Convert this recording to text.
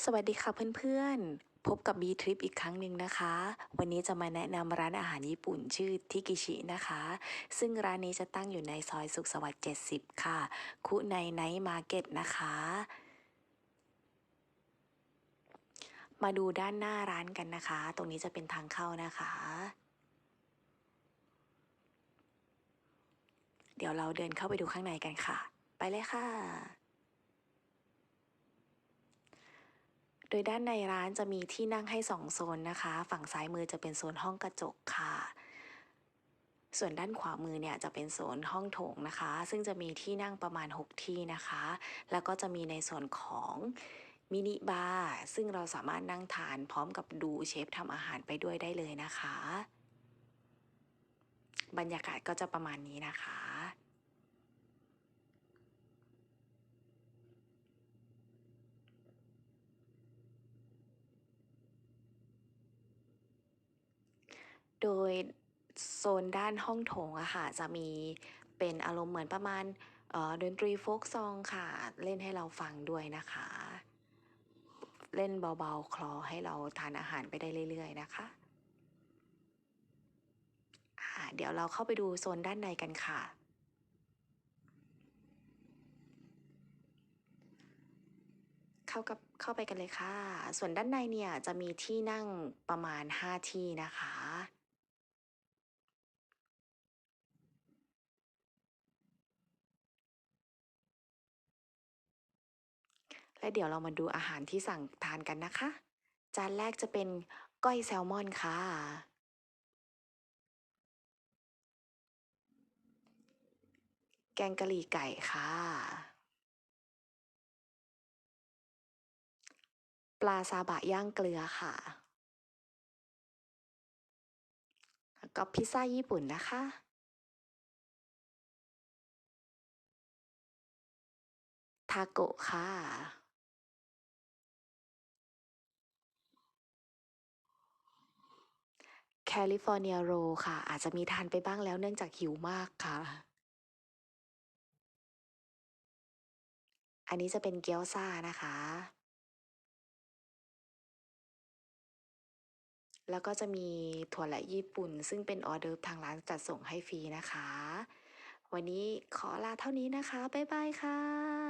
สวัสดีค่ะเพื่อนๆ พบกับ B Trip อีกครั้งหนึ่งนะคะ วันนี้จะมาแนะนำร้านอาหารญี่ปุ่นชื่อทิกิชินะคะ ซึ่งร้านนี้จะตั้งอยู่ในซอยสุขสวัสดิ์70 ค่ะ คุในไนท์มาร์เก็ตนะคะ มาดูด้านหน้าร้านกันนะคะ ตรงนี้จะเป็นทางเข้านะคะ เดี๋ยวเราเดินเข้าไปดูข้างในกันค่ะ ไปเลยค่ะ โดยด้านในร้านจะมีที่นั่งให้สองโซนนะคะ ฝั่งซ้ายมือจะเป็นโซนห้องกระจกค่ะ ส่วนด้านขวามือเนี่ยจะเป็นโซนห้องโถงนะคะ ซึ่งจะมีที่นั่งประมาณ 6 ที่นะคะ แล้วก็จะมีในส่วนของมินิบาร์ซึ่งเราสามารถนั่งทานพร้อมกับดูเชฟทำอาหารไปด้วยได้เลยนะคะ บรรยากาศก็จะประมาณนี้นะคะ โดยโซนด้านห้องโถงอะค่ะจะมีเป็นอารมณ์เหมือนประมาณเอ่อดนตรีโฟกซองค่ะ เล่นให้เราฟังด้วยนะคะ เล่นเบาๆ คลอให้เราทานอาหารไปได้เรื่อย ๆ นะคะเดี๋ยวเราเข้าไปดูโซนด้านในกันค่ะ เข้ากับเข้าไปกันเลยค่ะ ส่วนด้านในเนี่ยจะมีที่นั่งประมาณ 5 ที่นะคะ และเดี๋ยวเรามาดูอาหารที่สั่งทานกันนะคะ จานแรกจะเป็นก้อยแซลมอนค่ะ แกงกะหรี่ไก่ค่ะ ปลาซาบะย่างเกลือค่ะ แล้วก็พิซซ่าญี่ปุ่นนะคะทาโกะค่ะ แคลิฟอร์เนียโรค่ะ อาจจะมีทานไปบ้างแล้วเนื่องจากหิวมากค่ะ อันนี้จะเป็นเกี๊ยวซ่านะคะ แล้วก็จะมีถั่วและญี่ปุ่น ซึ่งเป็นออเดิร์ทางร้านจัดส่งให้ฟรีนะคะ วันนี้ขอลาเท่านี้นะคะ บ๊ายบายค่ะ